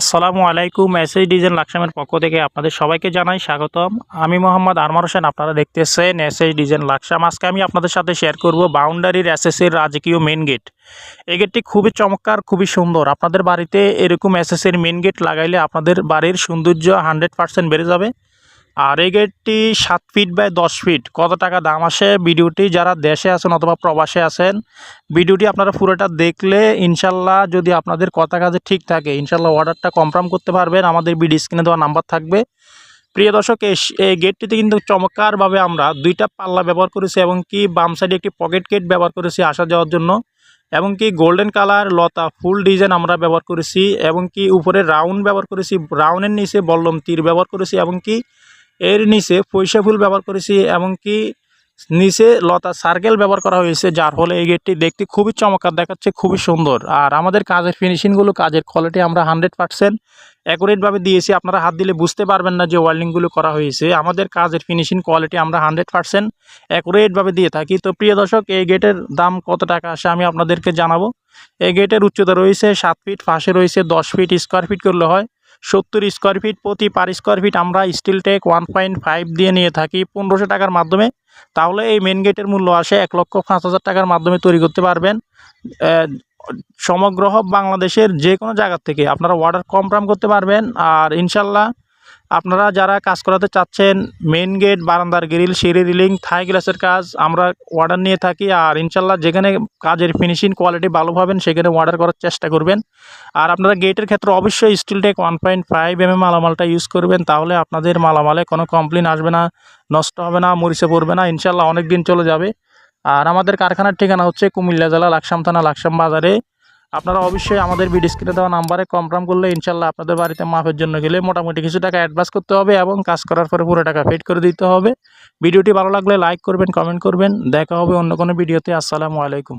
আসসালামু আলাইকুম SS design লাকসামের পক্ষ থেকে আপনাদের সবাইকে জানাই স্বাগতম। আমি মোহাম্মদ আরমার হোসেন, আপনারা দেখতেছেন এসএস ডিজাইন লাকসাম। আজকে আমি আপনাদের সাথে শেয়ার করব বাউন্ডারির এসএসের রাজকীয় মেন গেট এই গেটটি খুবই চমৎকার, খুবই সুন্দর। আপনাদের বাড়িতে এরকম এসএসের মেন গেট লাগাইলে আপনাদের বাড়ির সৌন্দর্য হান্ড্রেড পার্সেন্ট বেড়ে যাবে। আর এই গেটটি সাত ফিট বাই দশ ফিট কত টাকা দাম আসে? ভিডিওটি যারা দেশে আছেন অথবা প্রবাসে আছেন, ভিডিওটি আপনারা পুরোটা দেখলে ইনশাল্লাহ যদি আপনাদের কথা কাজে ঠিক থাকে, ইনশাল্লাহ অর্ডারটা কনফার্ম করতে পারবেন। আমাদের বিডি স্ক্রিনে দেওয়া নাম্বার থাকবে। প্রিয় দর্শক, এই- এই গেটটিতে কিন্তু চমৎকারভাবে আমরা দুইটা পাল্লা ব্যবহার করেছি এবং কি বাম সাইডে একটি পকেট গেট ব্যবহার করেছি আসা যাওয়ার জন্য। এবং কি গোল্ডেন কালার লতা ফুল ডিজাইন আমরা ব্যবহার করেছি এবং কি উপরে রাউন্ড ব্যবহার করেছি। রাউন্ডের নিচে বল্লম তীর ব্যবহার করেছি এবং কি এর নিচে পয়সা ফুল ব্যবহার করেছি এবং কি নিচে লতা সার্কেল ব্যবহার করা হয়েছে, যার ফলে এই গেটটি দেখতে খুবই চমৎকার, দেখাচ্ছে খুবই সুন্দর। আর আমাদের কাজের ফিনিশিংগুলো কাজের কোয়ালিটি আমরা হান্ড্রেড পার্সেন্ট অ্যাকুরেটভাবে দিয়েছি। আপনারা হাত দিলে বুঝতে পারবেন না যে ওয়েল্ডিংগুলো করা হয়েছে। আমাদের কাজের ফিনিশিং কোয়ালিটি আমরা হান্ড্রেড পার্সেন্ট অ্যাকুরেটভাবে দিয়ে থাকি। তো প্রিয় দর্শক, এই গেটের দাম কত টাকা আসে আমি আপনাদেরকে জানাব। এই গেটের উচ্চতা রয়েছে সাত ফিট পাশে রয়েছে দশ ফিট স্কোয়ার ফিট করলে হয়। সত্তর স্কোয়ার ফিট প্রতি পার স্কোয়ার ফিট আমরা steel tech one point five দিয়ে নিয়ে থাকি পনেরোশো টাকার মাধ্যমে। তাহলে এই মেন গেটের মূল্য আসে এক লক্ষ পাঁচ হাজার টাকার মাধ্যমে তৈরি করতে পারবেন। সমগ্র বাংলাদেশের যে কোনো জায়গার থেকে আপনারা অর্ডার কনফার্ম করতে পারবেন। আর ইনশাল্লাহ আপনারা যারা কাজ করাতে চাচ্ছেন মেন গেট বারান্দার গ্রিল সিঁড়ি রিলিং থাই গ্লাসের কাজ, আমরা অর্ডার নিয়ে থাকি আর ইনশাল্লাহ যেখানে কাজের ফিনিশিং কোয়ালিটি ভালো পাবেন, সেখানে অর্ডার করার চেষ্টা করবেন। আর আপনারা গেটের ক্ষেত্রে অবশ্যই steel tech one point five M মালামালটা use করবেন, তাহলে আপনাদের মালামালে কোনো কমপ্লেন আসবে না, নষ্ট হবে না, মরিচে পড়বে না, ইনশাল্লাহ অনেক দিন চলে যাবে। আর আমাদের কারখানার ঠিকানা হচ্ছে কুমিল্লা জেলা, লাকসাম থানা, লাকসাম বাজারে। আপনারা অবশ্যই আমাদের ভিডিও স্ক্রিনে দেওয়া নাম্বারে কমপ্রাম করলে ইনশাল্লাহ আপনাদের বাড়িতে মাপের জন্য গেলে মোটামুটি কিছু টাকা অ্যাডভান্স করতে হবে এবং কাজ করার পরে পুরো টাকা পেড করে দিতে হবে। ভিডিওটি ভালো লাগলে লাইক করবেন কমেন্ট করবেন। দেখা হবে অন্য কোনো ভিডিওতে আসসালামু আলাইকুম।